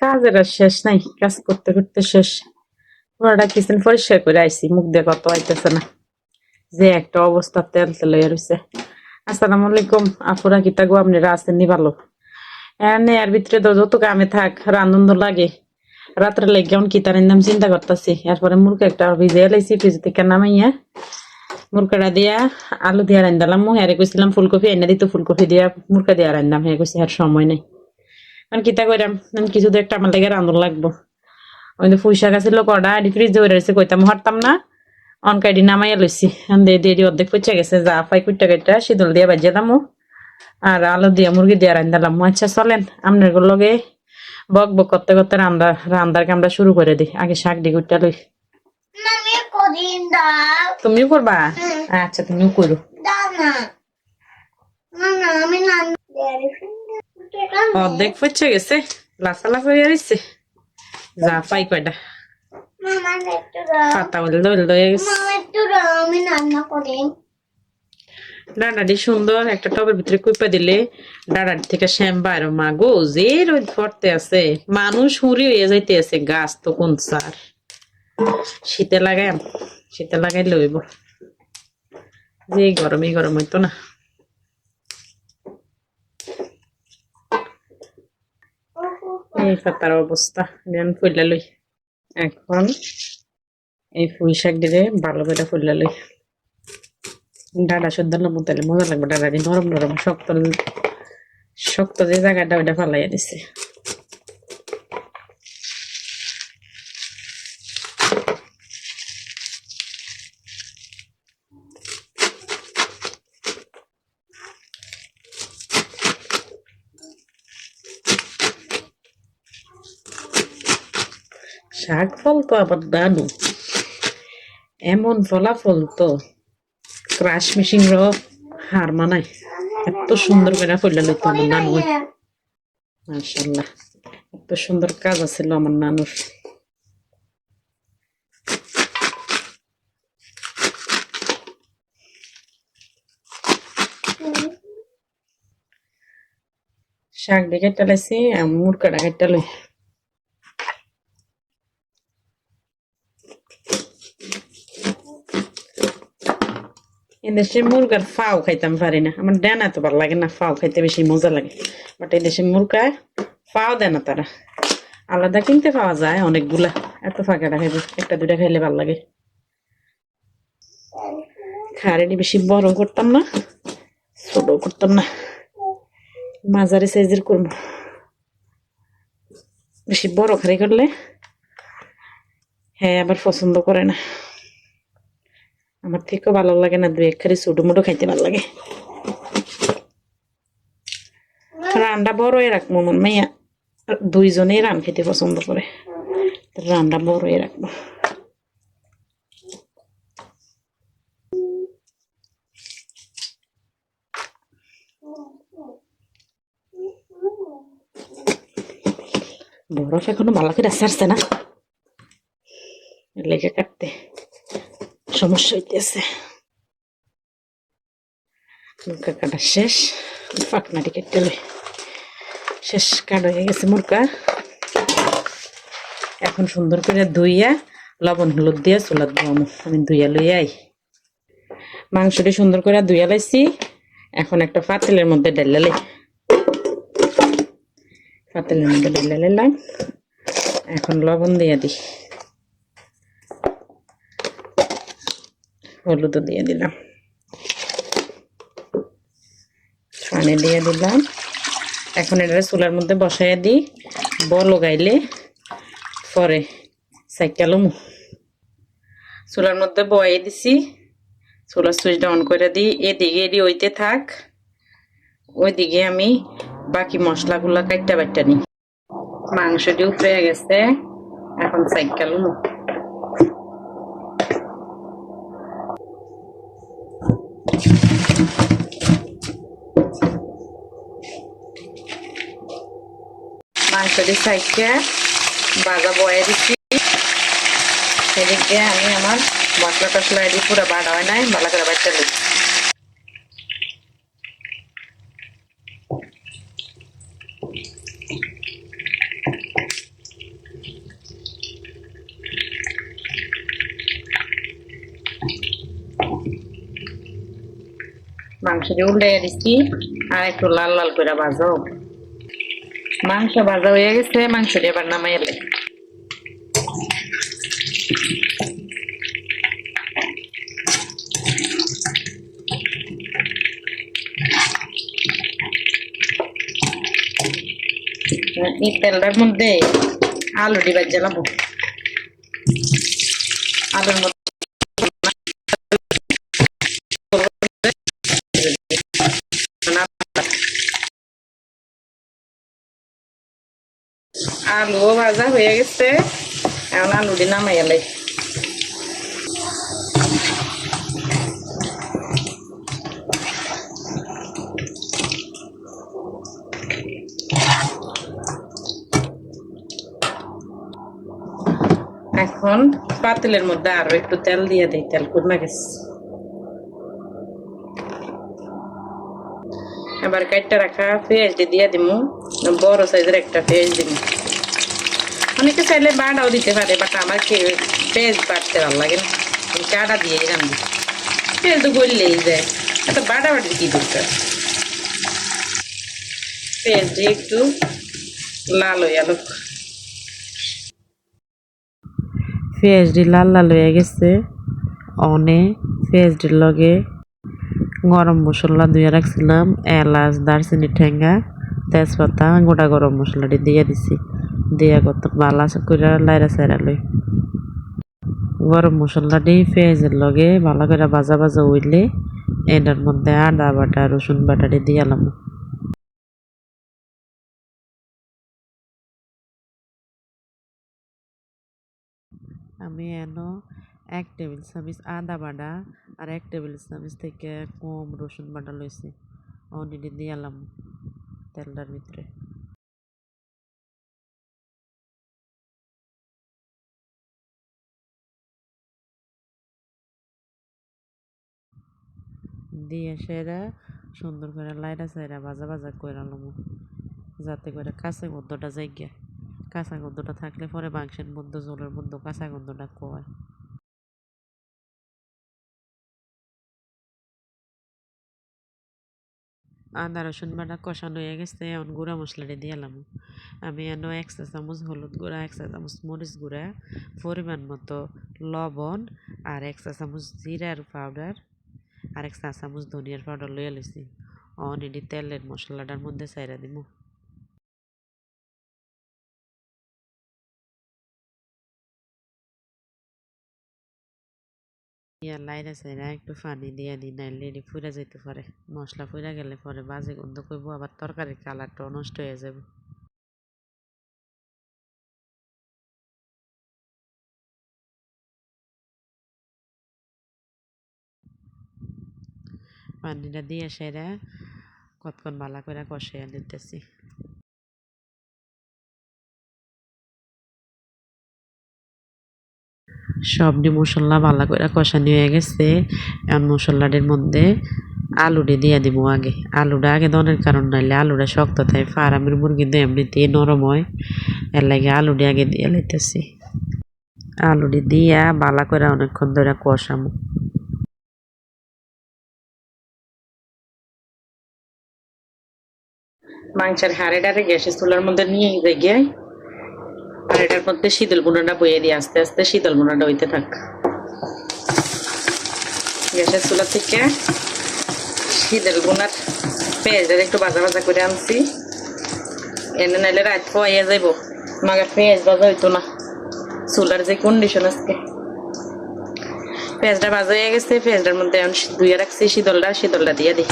কাজের আর শেষ নাই, কাজ করতে করতে শেষ। পুরোটা কিচেন পরিষ্কার করে আইছি, মুখ দিয়ে কত আইতেছে না। যে একটা অবস্থা তেল তেল হয়ে রয়েছে আসসালামু আলাইকুম আপুরা কিতা গো আপনারা আছেন ভালো? এনে এর ভিতরে তো যত কামে থাক রান্ধন লাগে। রাত্রে লেগে কেমন কিতার নাম চিন্তা করতেছি। এরপরে মুরগি একটা ভিজে লাইছি ফ্রিজ থেকে নামাইয়া। মুরকাটা দিয়া আলু দিয়া রান্দালাম মু হ্যারে কইছিলাম ফুলকপি এনে দিত, ফুলকপি দিয়া মুরকা দিয়া রান্দাম হ্যাঁ কইছি আর সময় নেই। কারণ কিতা কইরাম? আমি কিছু তো একটা আমার লাগে রান্ধন লাগবো। ওই তো ফুই শাক আছিল কড়া আডি ফ্রিজ ধরে রয়েছে কইতাম হারতাম না। অনকাইডি নামাইয়া লইছি। দিয়ে দিয়ে দিয়ে অর্ধেক পচে গেছে যা ফাই কুইটা কেটে শীতল দিয়ে বাজিয়ে দামো। আর আলু দিয়া মুরগি দিয়া রান্দালাম আচ্ছা চলেন আপনার লগে বক বক করতে করতে রান্দা রান্দার কামটা শুরু করে দিই। আগে শাক দি কুইটা লই। তুমিও করবা? আচ্ছা তুমিও করো। আমি না অর্ধেক পচে গেছে। লাসা হয়ে গেছে যা পাই কয়টা পাতা করি সুন্দর একটা টবের ভিতরে কুইপা দিলে। থেকে মা গো যে রোদ পড়তে আছে। মানুষ হুড়ি হয়ে যাইতে আছে গাছ তো কোন সার। শীতে লাগাই শীতে লাগাই লইব যে গরমই গরম হইতো না। এই পাতার অবস্থা। দেন ফুললা লই। এখন এই ফুল শাক দিলে ভালো করে ফুললা লই। ডাটা শুদ্ধ লবণ তাহলে মজা লাগবে ডাটা। নরম নরম শক্ত শক্ত যে জায়গাটা, ওইটা ফালাইয়া দিছে। শাক ফল তো আবার দানু। এমন ফলাফল তো ক্রাশ মেশিন র হার মানায়। এত সুন্দর করে ফুললে লইতো আমার নানু। মাশাল্লাহ এত সুন্দর কাজ আছিল আমার নানুর। শাক দিয়ে কেটে লাইছি মুরকাটা কেটে লই এদেশে মুরগার ফাও খাইতাম পারি না। আমার দেন এত ভালো লাগে না, ফাও খাইতে বেশি মজা লাগে। বাট এই দেশে মুরগা, ফাও দেয় না তারা। আলাদা কিনতে পাওয়া যায় অনেকগুলা, এত ফাঁকাটা খাইবে একটা দুটা খাইলে ভালো লাগে। খারেনি বেশি বড় করতাম না, ছোট করতাম না। মাঝারি সাইজের করব বেশি বড় খারি করলে হ্যাঁ আবার পছন্দ করে না। আমার থেকেও ভালো লাগে না, দুই এক খারি ছোটো মোটো খাইতে ভালো লাগে। রান্না বড়ই রাখব মন মাইয়া। দুইজনেই রান খেতে পছন্দ করে। রান্না বড়ই রাখব। বরফ এখনও ভালো করে আসছে না। লেগে কাটতে। সমস্যা হইতেছে। মুরগা কাটা শেষ। ফাঁকনাটি কেটে শেষ কাটা হয়ে গেছে মুরগা। এখন সুন্দর করে ধুইয়া লবণ, হলুদ দিয়ে চুলাত বামু আমি ধুইয়া লই আই। মাংসটি সুন্দর করে ধুইয়া লাইছি। এখন একটা পাতিলের মধ্যে ডাইলা লাই। পাতিলের মধ্যে লাইলাম। এখন লবণ দিয়ে দিই। হলুদও দিয়ে দিলাম। পানি দিয়ে দিলাম। এখন এটা চুলার মধ্যে বসাইয়া দিই। বল গাইলে পরে সাইকেলও চুলার মধ্যে বয়ে দিছি। চুলার সুইচটা অন করে দিই। এদিকে এদি ওইতে থাক। ওইদিকে আমি বাকি মশলাগুলা কাইটা বাইটা নিই। মাংসটি উপরে গেছে। এখন সাইকেলও মাংসটি সাইডকে বাজা বয়ে দিচ্ছি সেদিকে আমি আমার মশলা টসলা এদিকে পুরো বাড়া হয় নাই, ভালো করে বাচ্চা দিই মাংসটি উল্টে দিচ্ছি আর একটু লাল লাল করে ভাজো। মাংস ভাজা হয়ে গেছে মাংসটি এবার নামাই এলে এই তেলটার মধ্যে আলুটি বাজ্যা নেব আলুর মধ্যে আলু ভাজা হয়ে গেছে। এখন আলুটি নামাই এলাই এখন পাতিলের মধ্যে আরও একটু তেল দিয়ে দিই, তেল কুড়মা গেছে। এবার কাটটা রাখা পেঁয়াজ দিয়ে দিমু, বড় সাইজের একটা পেঁয়াজ দিমু। অনেকে চাইলে বাটাও দিতে পারে বাট আমার কে পেঁয়াজ বাটতে ভালো লাগে না। কাটা দিয়ে রান্ধি পেঁয়াজ তো গললেই যায়। এত বাটা বাটি কি দরকার পেঁয়াজ দিয়ে একটু লাল হয়ে আলো পেঁয়াজটি লাল লাল হয়ে গেছে। অনে পেঁয়াজটির লগে গরম মশলা ধুয়ে রাখছিলাম, এলাচ, দারচিনি, ঠেঙ্গা, তেজপাতা, গোটা গরম মশলাটি দিয়ে দিছি। দিয়ে কত বালা করে লাইরা সাইরা লই। গরম মশলাটি পেঁয়াজের লগে ভালো করে ভাজা ভাজা উইলে এটার মধ্যে আদা বাটা, রসুন বাটা বাটাটি দিয়ালাম আমি এনো এক টেবিল চামচ আদা বাটা আর এক টেবিল চামচ থেকে কম রসুন বাটা লইছি। অনেটি দিয়ালাম তেলটার ভিতরে। দিয়ে সেরা সুন্দর করে লাইটা সাইরা ভাজা ভাজা করে আলম যাতে করে কাঁচা গন্ধটা গিয়া কাঁচা গন্ধটা থাকলে পরে মাংসের মধ্যে জলের মধ্যে কাঁচা গন্ধটা কয়। আদা, রসুন বাটা কষানো হয়ে গেছে, এখন গুঁড়া মশলাটা দিয়ালাম আমি এনো এক চা চামচ হলুদ গুঁড়া, এক চা চামচ মরিচ গুঁড়া, পরিমাণ মতো লবণ আর এক চা চামচ জিরার পাউডার আর এক চা চামচ ধনিয়ার পাউডার লইয়া লইছি। অন এটি তেলের মশলাটার মধ্যে চাইরা দিব ইয়া লাইরা সাইরা একটু পানি দিয়ে দিই নাইলে এটি ফুরা যেতে পারে। মশলা ফুরা গেলে পরে বাজে গন্ধ করব আবার তরকারির কালারটাও নষ্ট হয়ে যাবে পানিটা দিয়ে সেরা কতক্ষণ ভালো করে কষাইয়া দিতেছি সবটি মশলা ভালো করে কষানি হয়ে গেছে। এখন মশলাটির মধ্যে আলুটি দিয়ে দিব আগে। আলুটা আগে দনের কারণ নাইলে আলুটা শক্ত থাকে, ফার্মের মুরগি তো এমনিতেই নরম হয়। এর লাগে আলুটি আগে দিয়ে লাইতেছি আলুটি দিয়া ভালো করে অনেকক্ষণ ধরে কষামো। মাংসের হাড়েটারে গ্যাসের চুলার মধ্যে নিয়ে আর এটার মধ্যে শীতল গুঁড়োটা বইয়ে দিয়ে আস্তে আস্তে শীতল গুঁড়োটা হইতে থাক। গ্যাসের চুলা থেকে শীতল গুঁড়ার পেঁয়াজটা একটু ভাজা ভাজা করে আনছি। এনে নাইলে রাত খাওয়াইয়া যাইব। মাগে পেঁয়াজ ভাজা হইতো না। চুলার যে কন্ডিশন আজকে। পেঁয়াজটা ভাজা হয়ে গেছে পেঁয়াজটার মধ্যে এখন ধুয়ে রাখছি, শীতলটা শীতলটা দিয়ে দিই।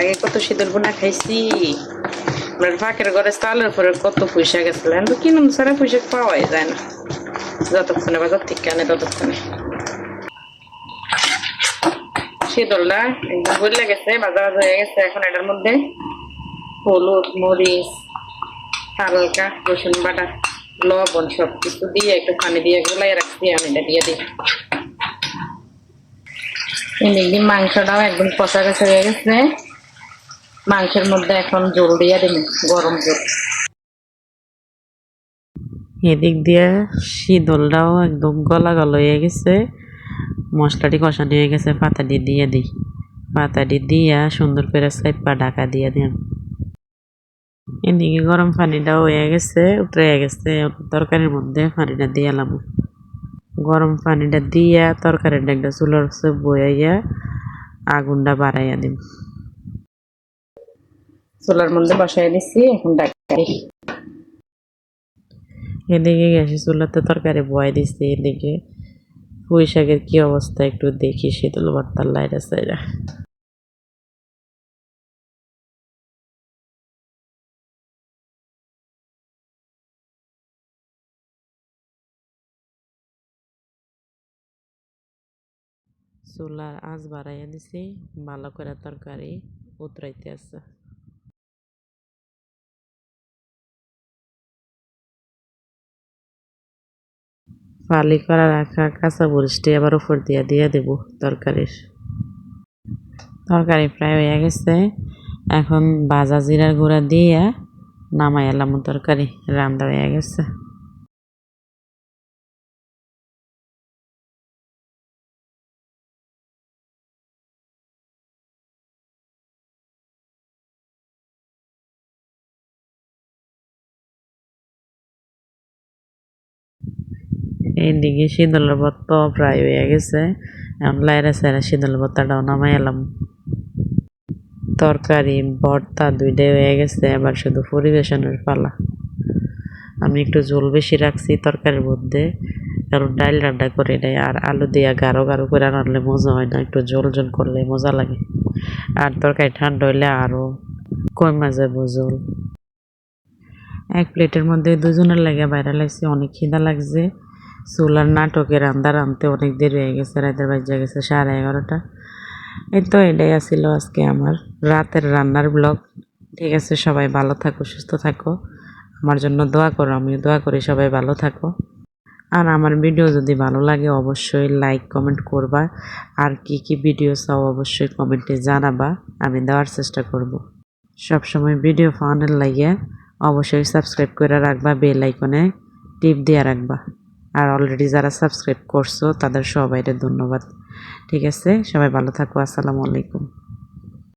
আগে কত শীতল বোনা খাইছি। আমরা ফাঁকের ঘরে চালের পরে কত পয়সা গেছিল এখন তো কিনুন ছাড়া পয়সা পাওয়াই যায় না। যতক্ষণে বাজার থেকে আনে, ততক্ষণে। শীতলটা একদম বললে গেছে ভাজা হয়ে গেছে এখন এটার মধ্যে। হলুদ, মরিচ, হালকা রসুন বাটা, লবণ সব কিছু দিয়ে একটু পানি দিয়ে গোলাই রাখছি, আমি এটা দিয়ে দিই। এদিকে মাংসটাও একদম কষা কষা হয়ে গেছে। মাংসের মধ্যে এখন জল দিয়ে দিন, গরম জল। এদিক দিয়ে শীতলটাও একদম গলা গলা হয়ে গেছে। মশলাটি কষানো হয়ে গেছে, পাতাটি দিয়ে দিই। পাতাটি দিয়া সুন্দর করে সাইপা ঢাকা দিয়ে দিন এদিকে গরম পানিটাও হয়ে গেছে, উতরে গেছে। তরকারির মধ্যে পানিটা দিয়ে গরম পানিটা দিয়া তরকারিটা একটা চুলার বইয়া আগুনটা বাড়াইয়া দিম চুলার মধ্যে বসাই দিছি এখন ডাক্তারি এদিকে গ্যাসে চুলাতে তরকারি বয় দিছি, এদিকে পুঁই শাকের কি অবস্থা একটু দেখি, শীতল ভর্তার লাইরা সাইরা চুলার আঁচ বাড়াইয়া দিছি, ভালো করে তরকারি উতরাইতে আছে। ফালি করা রাখা কাঁচা মরিচটি আবার উপর দিয়ে দিয়ে দেব তরকারির। তরকারি প্রায় হয়ে গেছে। এখন ভাজা জিরার গুঁড়া দিয়ে নামাই এলাম তরকারি। রান্না হয়ে গেছে। এইদিকে শীতলের ভর্তা প্রায় হয়ে গেছে। এখন লাইরা সাইরা শীতল ভর্তাটাও নামাই এলাম। তরকারি, ভর্তা দুইটাই হয়ে গেছে, এবার শুধু পরিবেশনের পালা। আমি একটু ঝোল বেশি রাখছি তরকারির মধ্যে, কারণ ডাল রান্না করে নেই, আর আলু দিয়া গাঢ় গাঢ় করে রান্নালে মজা হয় না, একটু ঝোল ঝোল করলে মজা লাগে। আর তরকারি ঠান্ডা হইলে আরও কমা যাব ঝোল। এক প্লেটের মধ্যে দুজনের লাগে বাইরে লাগছে, অনেক খিদা লাগছে। চুলার নাটকে রান্না রাঁধতে অনেক দেরি হয়ে গেছে, রাতের বাজে গেছে সাড়ে এগারোটা। এই তো এটাই আসছিল আজকে আমার রাতের রান্নার ব্লগ। ঠিক আছে, সবাই ভালো থাকো, সুস্থ থাকো। আমার জন্য দোয়া করো, আমিও দোয়া করি, সবাই ভালো থাকো। আর আমার ভিডিও যদি ভালো লাগে, অবশ্যই লাইক কমেন্ট করবা। আর কি কি ভিডিও চাও, অবশ্যই কমেন্টে জানাবা। আমি দেওয়ার চেষ্টা করব। সব সময় ভিডিও ফাউন্ডের লাগিয়ে অবশ্যই সাবস্ক্রাইব করে রাখবা বেল আইকনে টিপ দিয়ে রাখবা। আর অলরেডি যারা সাবস্ক্রাইব করছ, তাদের সবাইকে ধন্যবাদ। ঠিক আছে? সবাই ভালো থাকো, আসসালামু আলাইকুম।